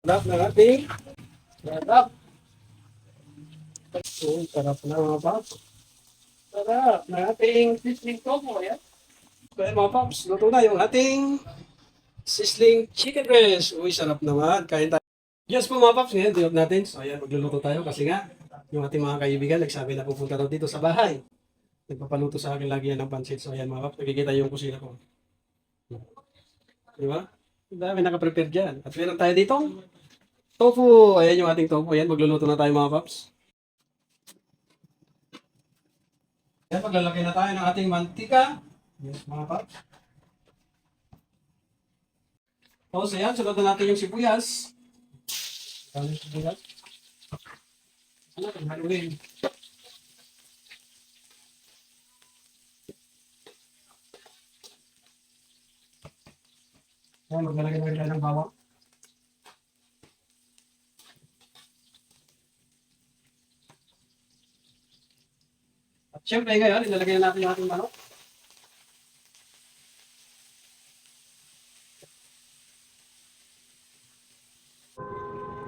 Sarap na ating sarap. Oh, sarap na mga paps. Sarap na ating sisling tofu. Ayan. So, ayan mga paps, luto na yung ating sisling chicken breast. Uy, sarap naman. Kain tayo. Yes po mga paps, ngayon dinot natin. So ayan, magluluto tayo kasi nga, yung ating mga kaibigan nagsabi na pupunta daw dito sa bahay. Nagpapaluto sa akin lagi yan ng pansit. So ayan mga paps, nakikita yung kusina ko. Di ba? Dami nakaprepare dyan. At meron tayo dito. Tofu. Ayan yung ating tofu. Ayan, magluluto na tayo mga paps. Ayan, maglalagay na tayo ng ating mantika. Yes, mga paps. Tapos ayan, sunod na natin yung sibuyas. Ano yung sibuyas? Ano, haluin. Ayan, maglalagay na rin tayo ng bawang. At syempre ngayon, ilalagay na natin yung ating manok.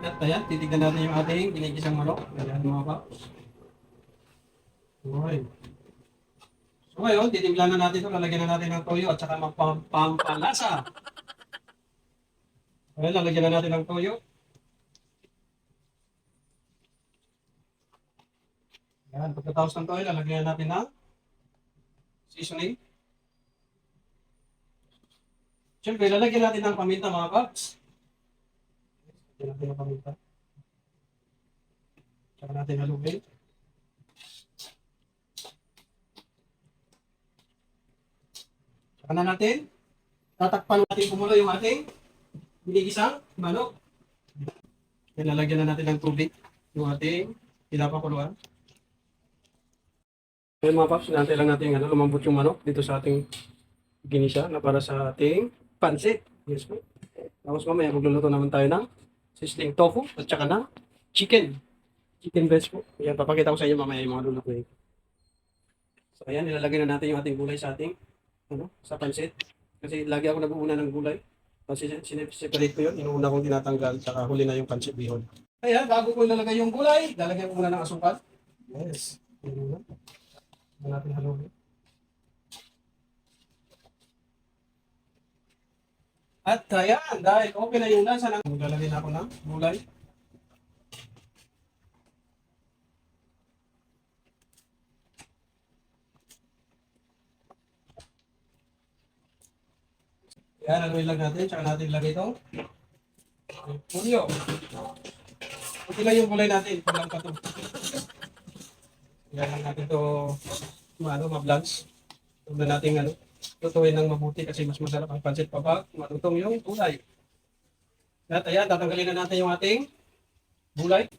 At ayan, titignan natin yung ating ginigisang manok. Ayan mga paps. Okay. So ngayon, titimplan na natin ito. Lalagyan na natin ng toyo at saka magpampalasa. Ayan, lalagyan na natin ng toyo. Ayan, pagkatapos ng toyo, lalagyan natin ng seasoning. Siyempre, lalagyan natin ng paminta mga paps. Lagyan natin ng paminta. Tsaka natin haluin. Tsaka na natin. Tatakpan natin kumulo yung ating binigisang manok. Then, lalagyan na natin ng tubig yung ating pinapakuluan. Ngayon mga paps, natin lang natin ano, lumambot yung manok dito sa ating ginisa na para sa ating pansit. Yes po. Tapos mamaya magluluto naman tayo ng sisling tofu at saka ng chicken. Chicken breast po. Ayan, papakita ko sa inyo mamaya yung mga lulutuin. So ayan, nilalagay na natin yung ating gulay sa ating ano, sa pansit. Kasi lagi ako nag-uuna ng gulay. Kasi sineparate ko yun, inuuna kong tinatanggal, tsaka huli na yung pansit bihon. Ayan, bago ko ilalagay yung gulay, lalagyan ko muna ng asukal. Yes. Ayan muna. Ayan natin haluin. At ayan, dahil okay na yung lasa maglalagay na ako ng gulay. Yan, haluin lang natin, tsaka natin ilagay ito. Pulyo. Kunti lang yung gulay natin, kulang pa ito. Yan lang natin ito, ano, ma-blanch. Huwag na natin, ano, lutuin ng mabuti kasi mas masarap ang pansit papag, matutong yung gulay. At ayan, tatanggalin na natin yung ating gulay.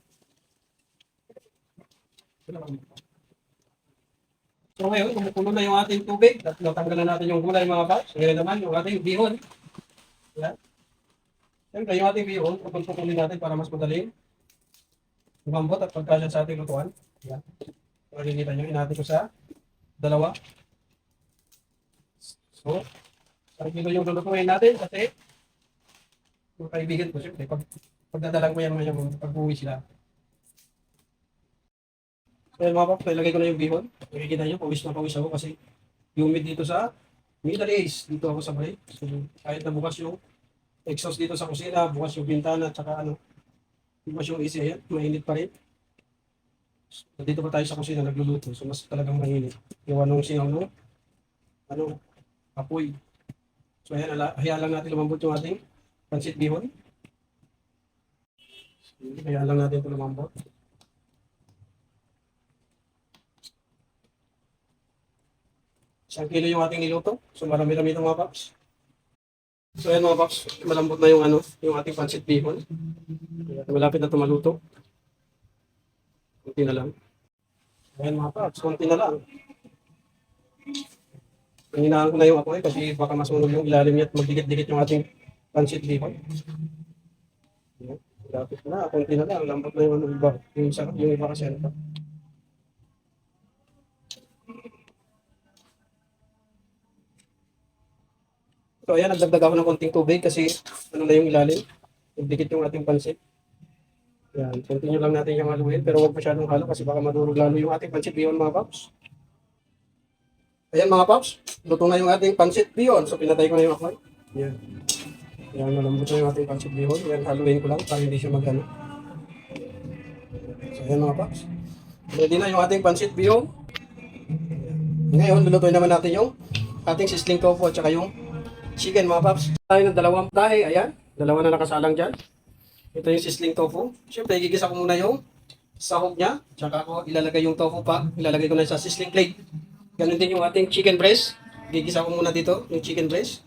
So ngayon, kumukulo na yung ating tubig at natanggal na natin yung gulay mga paps. Ngayon naman yung ating bihon. Ayan. Siyempre yung ating bihon, pupulpukulin natin para mas madaling lumambot at pagkasya sa ating lutuan. Ayan. Makikita nyo, inati ko sa dalawa. So, kilo yung lulutuin natin kasi mga kaibigan ko siyempre, pag, pagdadalang mo yan ngayon, pag uwi sila. So, mga paps, ilagay ko na yung bihon. Makikita nyo, pawis na pawis ako kasi humid dito sa Middle East. Dito ako sa break. So, kahit na bukas yung exhaust dito sa kusina, bukas yung bintana, at saka ano, bukas yung AC, ayan, mainit pa rin. So, dito pa tayo sa kusina nagluluto. So, mas talagang mainit. Yung anong singaw no? Ano, apoy. So, ayan, ala, hayaan lang natin lumambot yung ating pansit bihon. So, hayaan lang natin ito lumambot. Isang kilo yung ating niluto. So, marami-rami ito mga paps. So, ayan mga paps, malambot na yung ano, yung ating pansit bihon. Malapit na ito maluto. Kunti na lang. Ayan mga paps, kunti na lang. Hinahan ko na yung apoy kasi baka masunog yung ilalim niya at magdikit-dikit yung ating pansit bihon. Ayan, Lapit na, konti na lang, lambot na yung ano iba. Yung isa, yung iba kasi ano pa. So ayan, nagdagdag ako ng konting tubig kasi ano na yung ilalim. Dikit yung ating pansit. Yan, continue lang natin yung haluin, pero huwag masyadong halo kasi baka madurog lalo yung ating pansit bihon mga paps. Ayan mga paps, luto na yung ating pansit bihon. So pinatay ko na yung apoy. Yan. Yan, malambot na yung ating pansit bihon. Yan, haluin ko lang para hindi siya magano. So ayan mga paps. Ready na yung ating pansit bihon. Ngayon, lulutuin naman natin yung ating sisling tofu at saka yung chicken mga paps. Tayo ng dalawang tahe, ayan. Dalawa na nakasalang dyan. Ito yung sisling tofu. Siyempre, gigisa ko muna yung sahog niya. Tsaka ako ilalagay yung tofu pa. Ilalagay ko na sa sisling plate. Ganun din yung ating chicken breast. Gigisa ko muna dito yung chicken breast.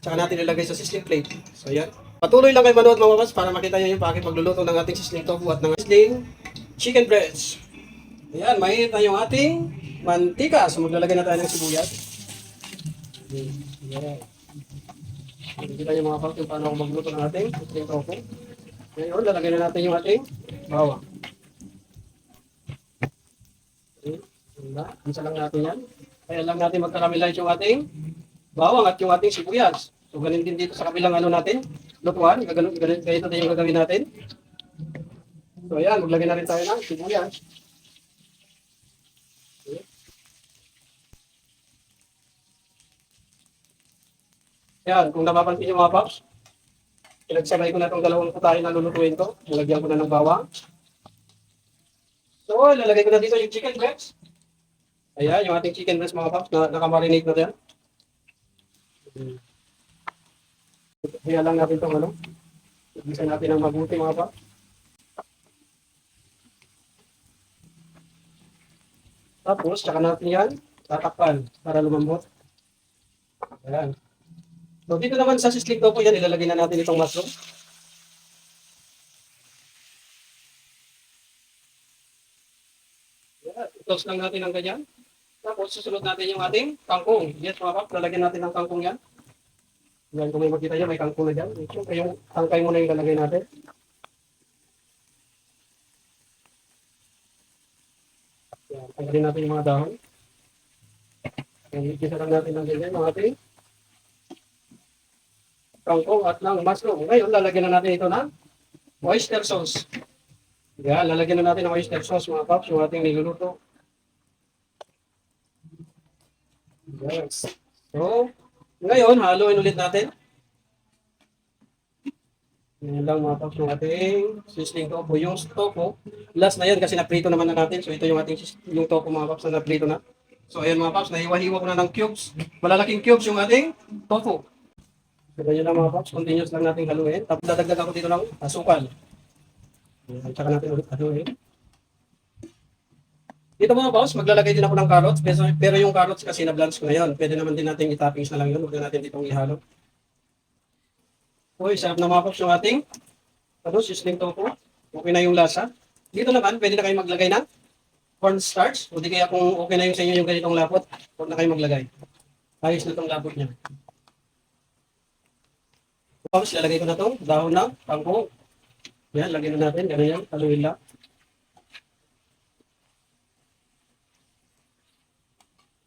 Tsaka natin ilalagay sa sisling plate. So, ayan. Patuloy lang kayo manood mga paps para makita nyo yung pakit pagluluto ng ating sisling tofu at ng sisling chicken breast. Ayan, mainit na yung ating mantika. So, maglalagay na tayo ng sibuyas. Ayan. Nakikita niyo mga kung paano ako magluto ng ating sisling tofu. Ngayon, lalagay na natin yung ating bawang. Okay. Wala. Isa lang natin yan. Kaya lang natin magkakamilay yung ating bawang at yung ating sibuyas. So, ganun din dito sa kabilang ano natin. Lutuan. Ganun, ganun, ganito din yung gagawin natin. So, ayan. Maglagay na rin tayo ng sibuyas. Ayan. Kung napapansin niyo mga paps, Pinagsabay ko na itong dalawang putahe na lulutuin ko. Nilagyan ko na ng bawang. So, lalagay ko na dito yung chicken breast. Ayan, yung ating chicken breast mga paps, na, nakamarinate na yan. Kaya lang natin itong ano. Igisa natin ng mabuti mga paps. Tapos, tsaka natin yan, tatakpan para lumambot. Ayan. So, dito naman sa sisling tofu yan, ilalagay na natin itong mushroom. Yan, i-toast lang natin ng ganyan. Tapos, susunod natin yung ating kangkong. Yes, mga kap, lalagyan natin ng kangkong yan. Yan, kung may makita nyo, may kangkong na dyan. Siyempre, yung tangkay muna yung lalagay natin. Yan, tanggalin natin yung mga dahon. Yan, igisa lang natin ng ganyan, mga ating kangkong at ng mushroom. Ngayon, lalagyan na natin ito ng oyster sauce. Yan, lalagyan na natin ng oyster sauce mga paps, yung ating niluluto. Yes. So, ngayon, haluin ulit natin. Yan lang mga paps, yung ating sisling tofu. Yung tofu, last na yan kasi naprito naman na natin. So, ito yung ating yung tofu mga paps na naprito na. So, ayan mga paps, nahiwa-hiwa ko na ng cubes. Malalaking cubes yung ating tofu. So, ganyan lang mga paps, continuous lang natin haluin. Tapos dadagdag ako dito ng asukal. At saka natin ulit haluin. Dito mga paps, maglalagay din ako ng carrots. Pero, pero yung carrots kasi na-blanch ko na yun. Pwede naman din natin i-toppings na lang yun. Huwag na natin ditong ihalo. Uy, sarap na mga paps yung ating ano, sisling tofu. Okay na yung lasa. Dito naman, pwede na kayo maglagay ng cornstarch. O di kaya kung okay na yung sa inyo yung ganitong lapot, huwag na kayo maglagay. Ayos na itong lapot niya. Tapos, lalagay ko na itong dahon ng kangkong. Yan, lagyan na natin. Ganun yan. Haluin lang.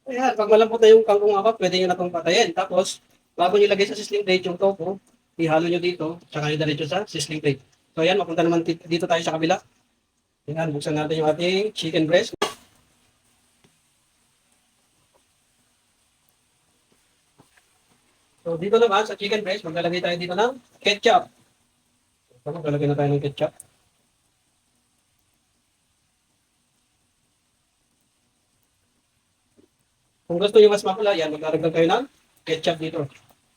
Ayan, pag malambot na yung kangkong apa, pwede nyo na itong patayin. Tapos, bago nyo ilagay sa sisling plate yung tofu, ihalo nyo dito, tsaka nyo diretso sa sisling plate. So, ayan, mapunta naman dito tayo sa kabila. Ayan, buksan natin yung ating chicken breast. So, dito naman sa chicken breast, maglalagay tayo dito ng ketchup. So, maglalagay na tayo ng ketchup. Kung gusto nyo mas mapula, yan, maglalagay kayo ng ketchup dito.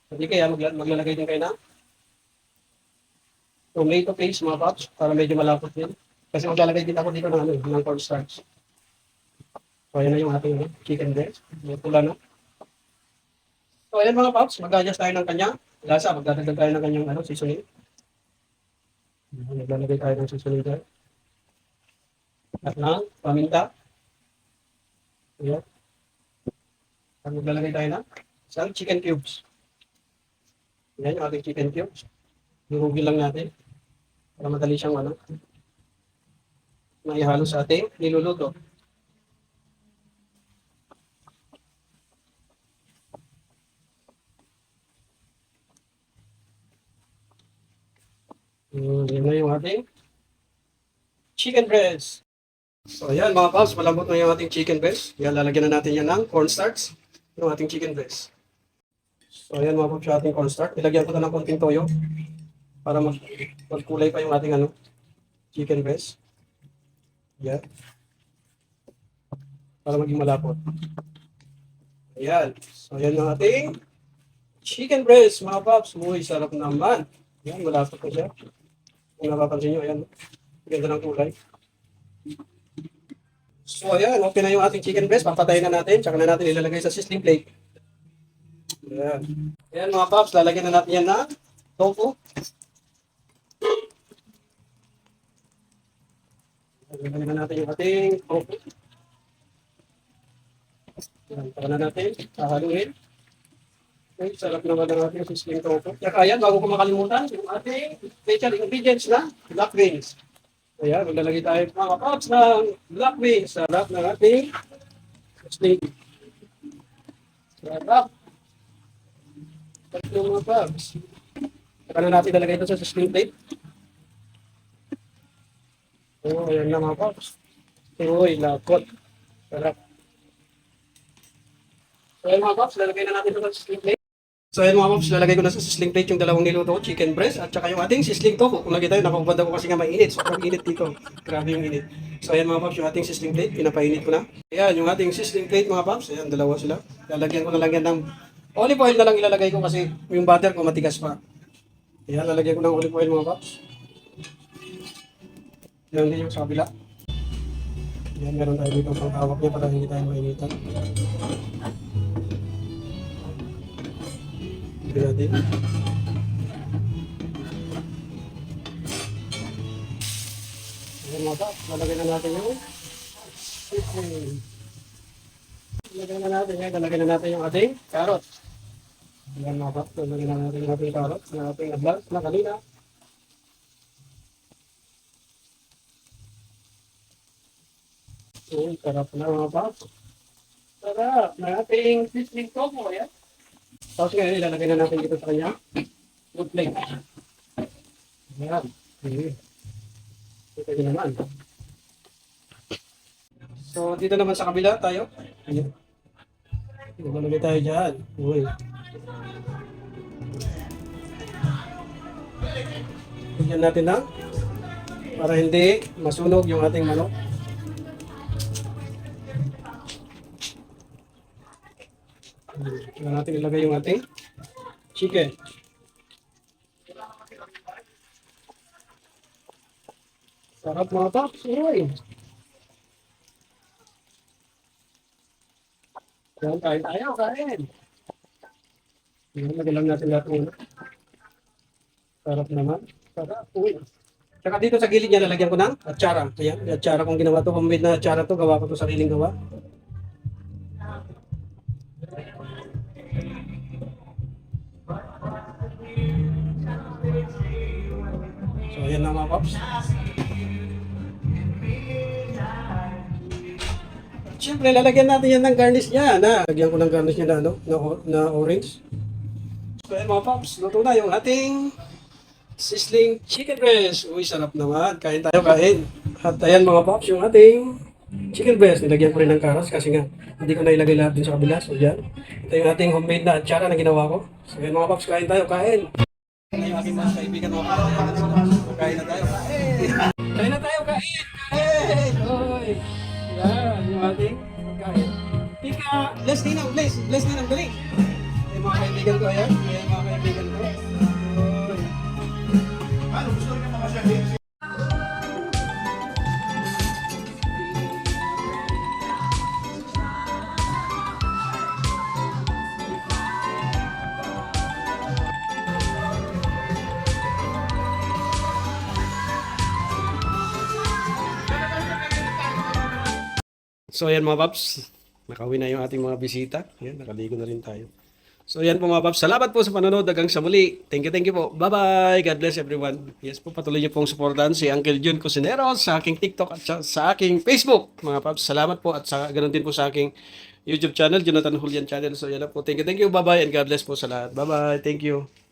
Hindi kaya magla- maglalagay din kayo ng tomato paste mga paps para medyo malapot din. Kasi maglalagay din ako dito ng, ano, ng cornstarch. So, ayan na yung ating chicken breast. May pula na. So, ayan mga paps, mag-adjust tayo ng kanyang lasa. Magdadagdag tayo ng kanyang ano, seasoning. Naglalagay tayo ng seasoning dyan. At ng paminta. Ayan. At maglalagay tayo ng isang chicken cubes. Ayan yung ating chicken cubes. Durugin lang natin. Para madali siyang ano. Maihalo sa ating niluluto. Ating chicken breast. So ayan mga paps, malambot na yung ating chicken breast. Yan, lalagyan na natin yan ng cornstarch yung ating chicken breast. So ayan mga paps, yung ating cornstarch. Ilagyan ko na ng konting toyo para mag magkulay pa yung ating ano, chicken breast. Yan. Para maging malapot. Ayan. So ayan yung ating chicken breast mga paps. Uy, sarap naman. Yan, malapot na siya. Kung napapansin nyo, ayan. Ganda ng kulay. So ayan, okay na yung ating chicken breast. Papatayin na natin. Tsaka na natin ilalagay sa sizzling plate. Ayan. Ayan mga paps, lalagyan na natin yan na tofu. Lalagyan na natin yung ating tofu. Ayan, para na natin. Kahaluin. Okay, sarap naman ng ating sizzling tofu. Tsaka ayan, bago ko makalimutan, yung ating special ingredients na black beans. Ayan, maglalagay tayo mga paps ng black beans. Sarap ng ating sizzling. Sarap. Tatlo mga paps. Saka na natin talagay ito sa sizzling plate. Oh, ayan na mga paps. Uy, lakot. Sarap. So, mga paps, lalagay na natin ito sa sizzling plate. So ayan mga moms, lalagay ko na sa sizzling plate yung dalawang niluto ko, chicken breast at saka yung ating sizzling tofu. Kung nakita nyo, nakabubad ako kasi nga mainit. Sobrang init dito. Grabe yung init. So ayan mga moms, yung ating sizzling plate, pinapainit ko na. Ayan, yung ating sizzling plate mga moms, ayan, dalawa sila. Lalagyan ko na lang yan ng olive oil na lang ilalagay ko kasi yung butter ko matigas pa. Ayan, lalagyan ko ng olive oil mga moms. Yan din yung sa kabila. Ayan, meron tayo dito pang hawak niya para hindi tayo mainitan. Bila din. Ayan mga pa, lalagay na natin yung chicken. Lalagay na natin yan, lalagay na natin yung ating carrot. Ayan mga pa, lalagay na natin yung ating carrot na ating advance na kanina. Uy, sarap na mga pa. Sarap na ating sizzling tofu, ayan. Tapos ngayon, ilalagay na natin dito sa kanya. Good plate. Ayan. Okay. Ito yun naman. So, dito naman sa kabila tayo. Ayan. Ilalagay tayo dyan. Uy. Bigyan natin ng para hindi masunog yung ating manok. Kaya natin ilagay yung ating chicken. Sarap mga paps. Uy. Yan, kain tayo, kain. Yan, lagyan lang natin lahat muna. Sarap naman. Sarap. Uy. Tsaka dito sa gilid niya, lalagyan ko ng atsara. Ayan, atsara kong ginawa to. Homemade na atsara to. Gawa ko to sariling gawa. Siyempre, lalagyan natin yan ng garnish niya. Na, lagyan ko ng garnish niya na, ano, na, na orange. So, ayan mga paps. Luto na yung ating sizzling chicken breast. Uy, sarap naman. Kain tayo, kain. At ayan mga paps, yung ating chicken breast. Nilagyan ko rin ng karas kasi nga, hindi ko na ilagay lahat din sa kabila. So, yan. Ito yung ating homemade na atsara na ginawa ko. So, ayan mga paps, kain tayo, kain. Yung aking mga kaibigan mga paps? Kain na tayo, kain. So ayan mga paps, nakauwi na yung ating mga bisita. Ayan, nakaligo na rin tayo. So ayan po mga paps, salamat po sa panonood hanggang sa muli. Thank you, thank you po. Bye-bye. God bless everyone. Yes po, patuloy niyo pong supportahan si Uncle Jun Cusinero sa aking TikTok at sa, sa aking Facebook. Mga paps, salamat po at sa ganun din po sa aking YouTube channel, Jonathan Julian channel. So yan po. Thank you, thank you. Bye-bye and God bless po sa lahat. Bye-bye. Thank you.